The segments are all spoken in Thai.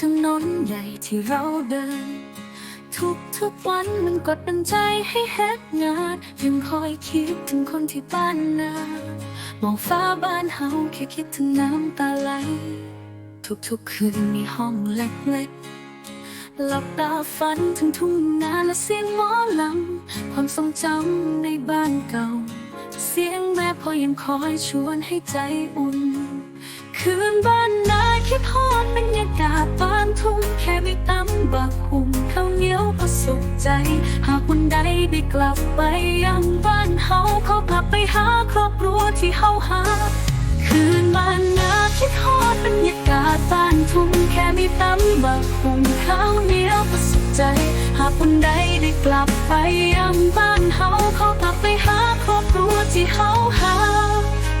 ถนนใหญ่ที่เราเดิน ทุกทุกวันมันกดดันใจให้เฮ็ดงานยังคอยคิดถึงคนที่บ้านนามองฟ้าบ้านเฮาแค่คิดถึงน้ำตาไหล ทุกๆคืนมีห้องเล็กๆหลับตาฝันถึงทุ่งนาและเสียงหมอลำความทรงจำในบ้านเก่า เสียงแม่พ่อยังคอยชวนให้ใจอุ่น ทุ่งแค่ได้ตำบักหุ่งข้าวเหนียวก็สุขใจ หากวันใดได้กลับไปยังบ้านเฮาเขากลับไปหาครอบครัวที่เฮาหา คืนบ้านนาคิดฮอดบรรยากาศบ้านทุ่งแค่มีตำบักหุ่งข้าวเหนียวก็สุขใจ หากวันใดได้กลับไปยังบ้านเฮาเขากลับไปหาครอบครัวที่เฮาหา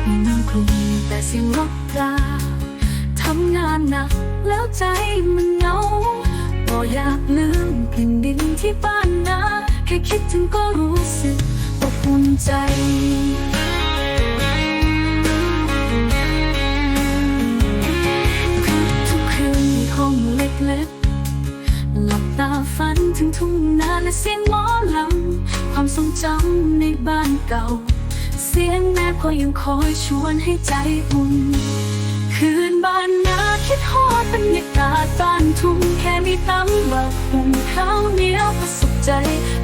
ไม่นั่งคลุมแต่เสียงรถราำงานหนักแล้วใจมันเหงาบ่อยากลืมแผ่นดินที่บ้านนาแค่คิดถึงก็รู้สึกอบอุ่นใจทุกคืนมีห้องเล็กๆ หลับตาฝันถึงทุ่งนาและเสียงหมอลำ ความทรงจำในบ้านเก่า เสียงแม่พ่อยังคอยชวนให้ใจอุ่น คืนบ้านนาคิดฮอดบรรยากาศบ้านทุ่งแค่มีตำบักหุ่งข้าวเหนียวก็สุขใจ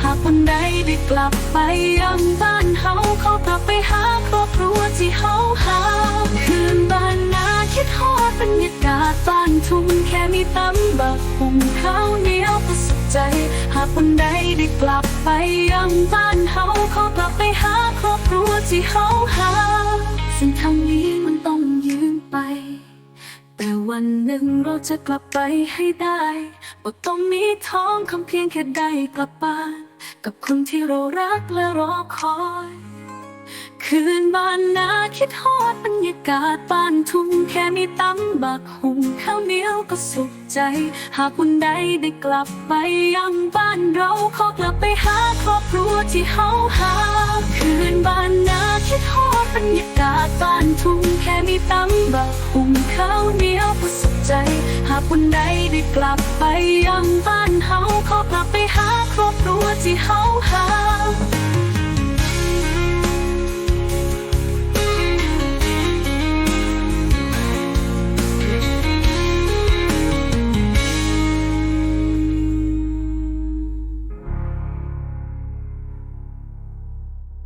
หากวันใดได้กลับไปยังบ้านเฮาเขากลับไปหาครอบครัวที่เฮาหาคืนบ้านนาคิดฮอดบรรยากาศบ้านทุ่งแค่มีตำบักหุ่งข้าวเหนียวก็สุขใจ หากวันใดได้กลับไปยังบ้านเฮาเขากลับไปหาครอบครัวที่เฮาหาสิ่งทางนี้ วันหนึ่งเราจะกลับไปให้ได้บ่ต้องมีท้องคำเพียงแค่ได้กลับบ้าน กับคนที่เรารักและรอคอย คืนบ้านนาคิดฮอดบรรยากาศบ้านทุ่งแค่มีตำบักหุงข้าวเหนียวก็สุขใจ หากวันใดได้กลับไปยังบ้านเราขอกลับไปหาครอบครัวที่เฮาหา คืนบ้านนาคิดฮอดบรรยากาศบ้านทุ่ง ตั้งบักหุ่งข้าวเหนียวผู้สุขใจ หากวันใดได้กลับไปยังบ้านเฮาขอกลับไปหาครอบครัวที่เฮา